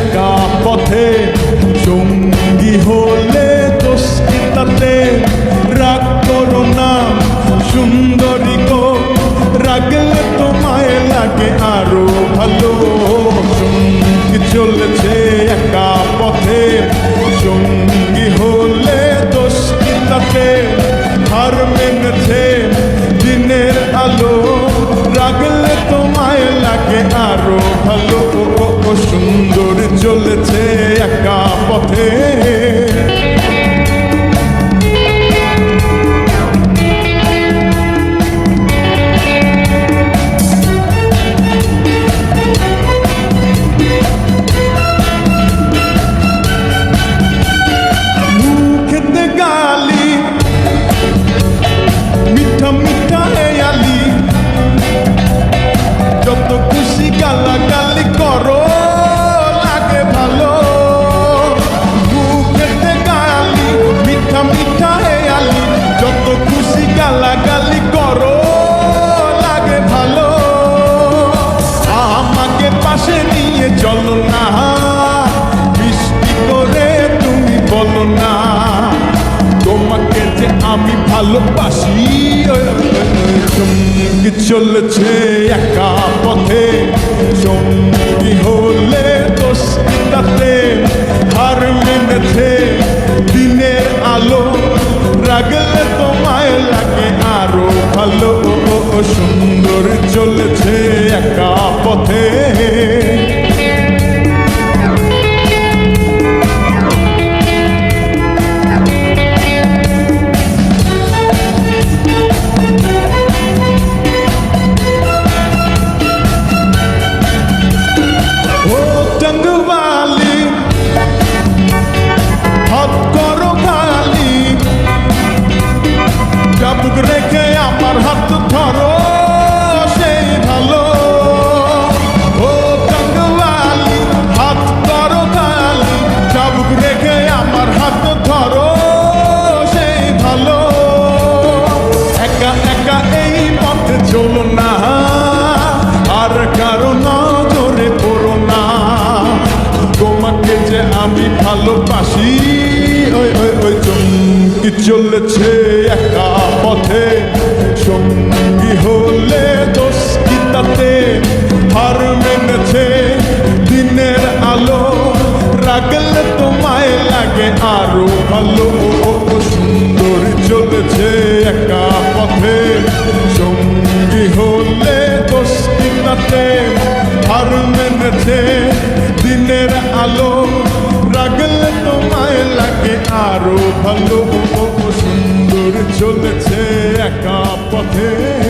একা পথে সঙ্গী হলে দোষ কি রাগ করো না, সুন্দরী গো, রাগলে তোমায় লাগে আরও ভালো। সঙ্গী চলেছে একা পথে সঙ্গী হলে দোষ কি তাতে হার মেনেছে দিনের আলো। রাগলে তোমায় লাগে আরও চলেছে চলো না বৃষ্টি করে তুমি বলো না। তোমাকে যে আমি ভালোবাসি সঙ্গী চলেছে একা পথে। সঙ্গী হলে দোষ কি তাতে। হার মেনেছে দিনের আলো, রাগলে তোমায় লাগে আরও ভালো। সুন্দর চলেছে। চাবুক রেখে আমার হাত ধরো সেই ভালো। হাত করো খালি রেখে আমার হাত ধরো সেই ভালো। একা একা এই পথে চলো না, আর কারও নজরে পড়ো না। তোমাকে যে আমি ভালোবাসি, ওই ওই ওই চমকি চলেছে একা? পথে সঙ্গী হলে দোষ কি তাতে? হার মেনেছে দিনের আলো, রাগলে তোমায় লাগে আরও ভালো। সুন্দর চলেছে একা পথে। সঙ্গী হলে দোষ কি তাতে? হার মেনেছে দিনের আলো, রাগলে তোমায় লাগে আরও ভালো। চলেছে একা পথে।